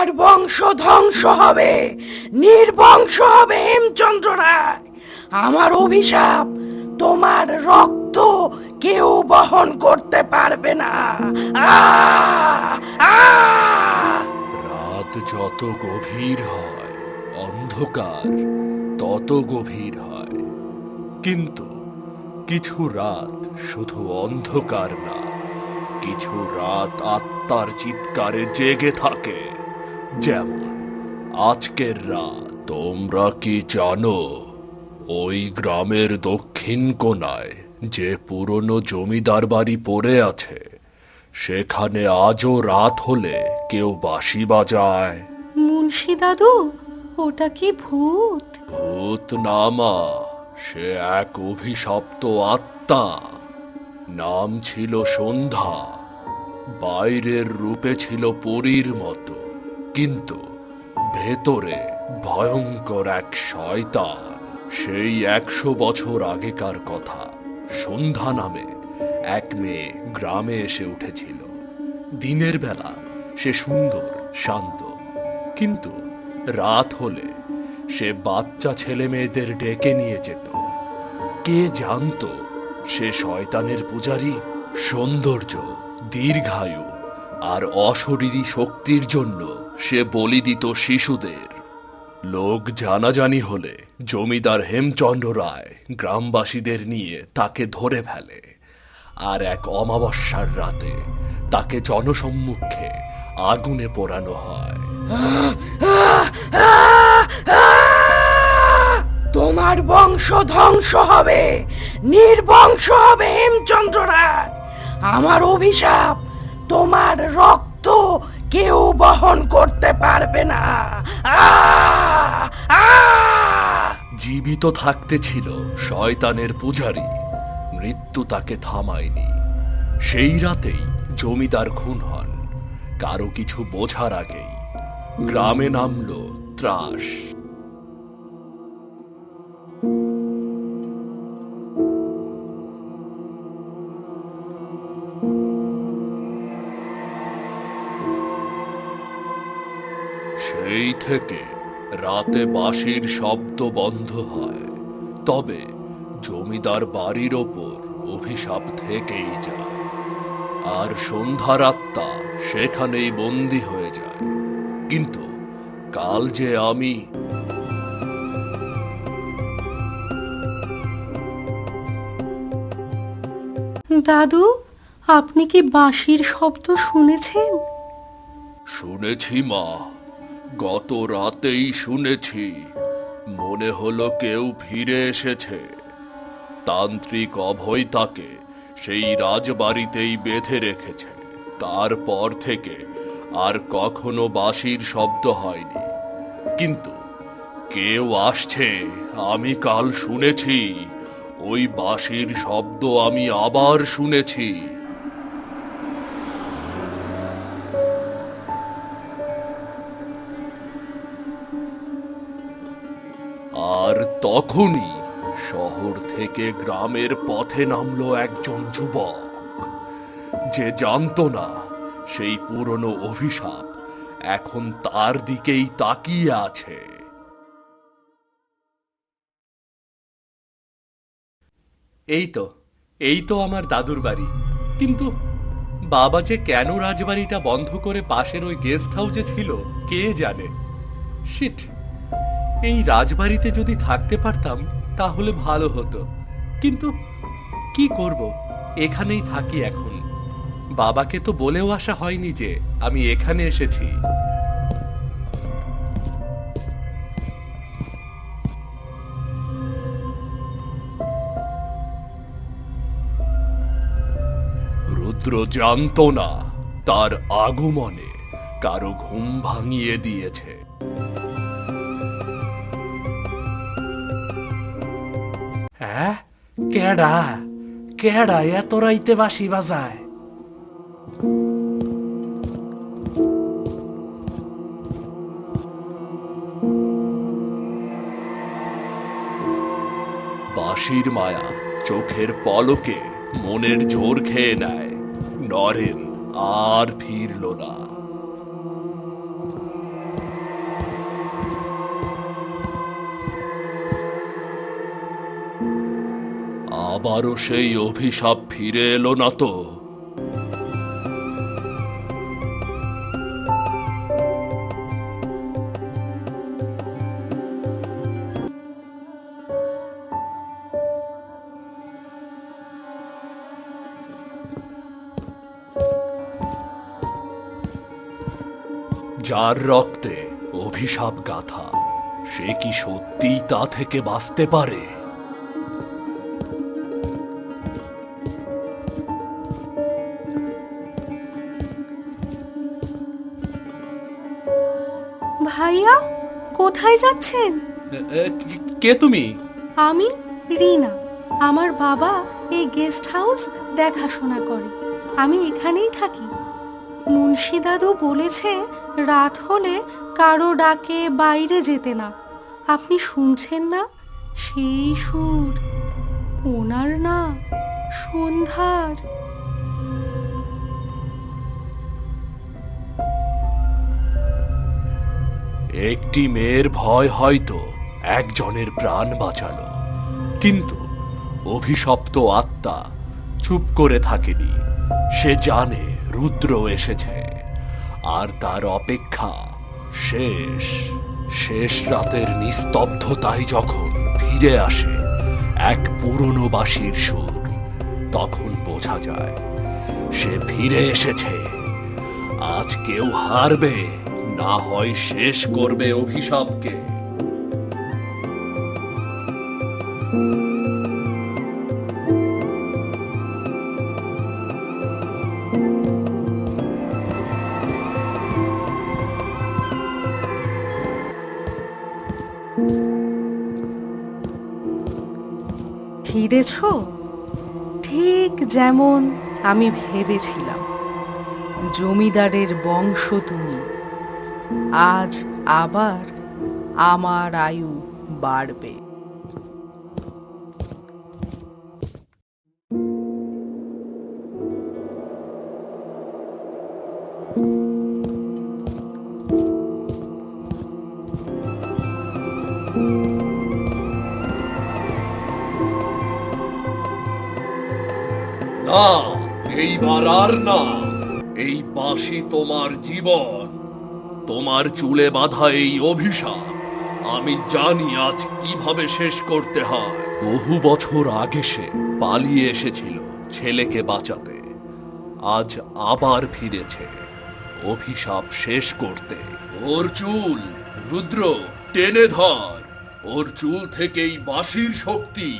আর বংশ ধ্বংস হবে। নির্বংশ হবে হেমচন্দ্র রায়। আমার অভিশাপ, তোমার রক্ত কেউ বহন করতে পারবে না। রাত যত গভীর হয়, অন্ধকার তত গভীর হয়। কিন্তু কিছু রাত শুধু অন্ধকার না, কিছু রাত আত্মার চিৎকারে জেগে থাকে। যেমন আজকের রাত তোমরা কি জানো ওই গ্রামের দক্ষিণ কোণায় যে পুরনো জমিদার বাড়ি পড়ে আছে সেখানে আজও রাত হলে কেউ বাঁশি বাজায়? মুন্সি দাদু ওটা কি ভূত? ভূত নামা সে এক অভিশপ্ত আত্মা। নাম ছিল সন্ধ্যা বাইরের রূপে ছিল পরীর মতো। কিন্তু ভেতরে ভয়ঙ্কর এক শয়তান, সেই একশো বছর আগেকার কথা, সন্ধ্যা নামে এক মেয়ে গ্রামে এসে উঠেছিল। দিনের বেলা সে সুন্দর, শান্ত, কিন্তু রাত হলে সে বাচ্চা ছেলে মেয়েদের ডেকে নিয়ে যেত। কে জানতো সে শয়তানের পূজারী? সৌন্দর্য, দীর্ঘায়ু আর অশরীরী শক্তির জন্য সে বলি দিত শিশুদের। লোক জানাজানি হলে জমিদার হেমচন্দ্র রায় গ্রামবাসীদের নিয়ে তাকে ধরে ফেলে। আর এক অমাবস্যার রাতে তাকে জনসম্মুখে আগুনে পোড়ানো হয়। তোমার বংশ ধ্বংস হবে, নির্বংশ হবে হেমচন্দ্র রায়। আমার অভিশাপ তোমার রক্ত কেউ বহন করতে পারবে না। জীবিত থাকতে ছিল শয়তানের পূজারী। মৃত্যু তাকে থামায়নি। সেই রাতেই জমিদার খুন হন। কারও কিছু বোঝার আগেই গ্রামে নামলো ত্রাস। থেকে রাতে বাঁশির শব্দ বন্ধ হয় তবে জমিদার বাড়ির ওপর অভিশাপ থেকেই যায়। আর সন্ধ্যার আত্মা সেখানেই বন্দি হয়ে যায়। কিন্তু কাল যে আমি দাদু আপনি কি বাঁশির শব্দ শুনেছেন? শুনেছি মা। গত রাতেই শুনেছি মনে হলো কেউ ফিরে এসেছে। তান্ত্রিক অভয় তাকে সেই রাজবাড়িতেই বেঁধে রেখেছে। তারপর থেকে আর কখনো বাঁশির শব্দ হয়নি। কিন্তু কেউ আসছে, আমি কাল শুনেছি, ওই বাঁশির শব্দ আমি আবার শুনেছি। আর তখনই শহর থেকে গ্রামের পথে নামলো একজন যুবক। যে জানতো না সেই পুরনো অভিশাপ এখন তার দিকেই তাকিয়ে আছে। এই তো এই তো আমার দাদুর বাড়ি। কিন্তু বাবা যে কেন রাজবাড়িটা বন্ধ করে পাশের ওই গেস্ট হাউসে ছিল, কে জানে? শিট এই রাজবাড়িতে যদি থাকতে পারতাম, তাহলে ভালো হতো। কিন্তু কি করব? এখানেই থাকি এখন। বাবাকে তো বলেও আসা হয়নি যে আমি এখানে এসেছি। রুদ্র জানতো না তার আগমনে কারও ঘুম ভাঙিয়ে দিয়েছে। কেডা? কেডা এত রাইতে বাসি বাজায়? বাঁশির মায়া চোখের পলকে মনের জোর খেয়ে নেয়। নরেন আর ফিরল না। আবারও সেই অভিশাপ ফিরে এলো না তো। যার রক্তে অভিশাপ গাথা, সে কি সত্যিই তা থেকে বাঁচতে পারে? কোথায় যাচ্ছেন? কে তুমি? আমি রিনা। আমার বাবা এই গেস্ট হাউস দেখাশোনা করে। আমি এখানেই থাকি। মুন্সি দাদু বলেছে রাত হলে কারও ডাকে বাইরে যেতে না। আপনি শুনছেন না? সেই সুর। ওনার না সন্ধ্যার। একটি মেয়ের ভয় হয়তো একজনের প্রাণ বাঁচালো। কিন্তু অভিশপ্ত আত্মা চুপ করে থাকেনি। সে জানে রুদ্র এসেছে, আর তার অপেক্ষা শেষ। শেষ রাতের নিস্তব্ধতায় যখন ফিরে আসে এক পুরনো বাঁশির সুর, তখন বোঝা যায় সে ফিরে এসেছে। আজ কেউ হারবে। না হয় শেষ করবে অভিশাপকে। ফিরেছ? ঠিক যেমন আমি ভেবেছিলাম। জমিদারের বংশ তুমি। আজ আবার আমার আয়ু বাড়বে। না এইবার আর না। এই বাঁশি তোমার জীবন তোমার চুলে বাঁধা এই অভিশাপ, আমি জানি আজ কীভাবে শেষ করতে হয়। বহু বছর আগে সে পালিয়ে এসেছিল ছেলেকে বাঁচাতে। আজ আবার ফিরেছে, অভিশাপ শেষ করতে। ওর চুল, রুদ্র, টেনে ধর, ওর চুল থেকেই বাঁশির শক্তি।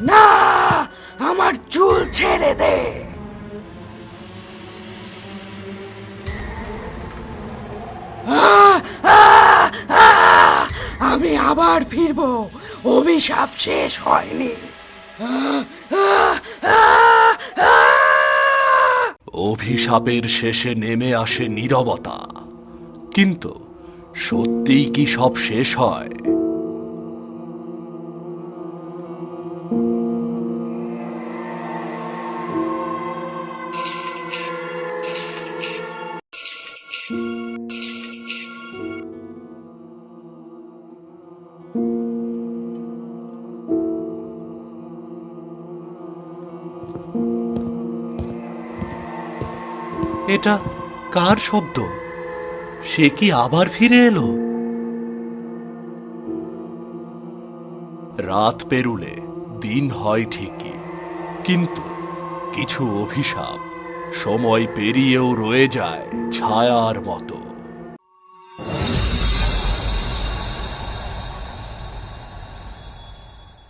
না, আমার চুল ছেড়ে দে। আবার ফিরব। অভিশাপ শেষ হয়নি! অভিশাপের শেষে নেমে আসে নীরবতা। কিন্তু সত্যিই কি সব শেষ হয়? এটা কার শব্দ? সে কি আবার ফিরে এলো? রাত পেরুলে দিন হয় ঠিকই, কিন্তু কিছু অভিশাপ সময় পেরিয়েও রয়ে যায় ছায়ার মতো।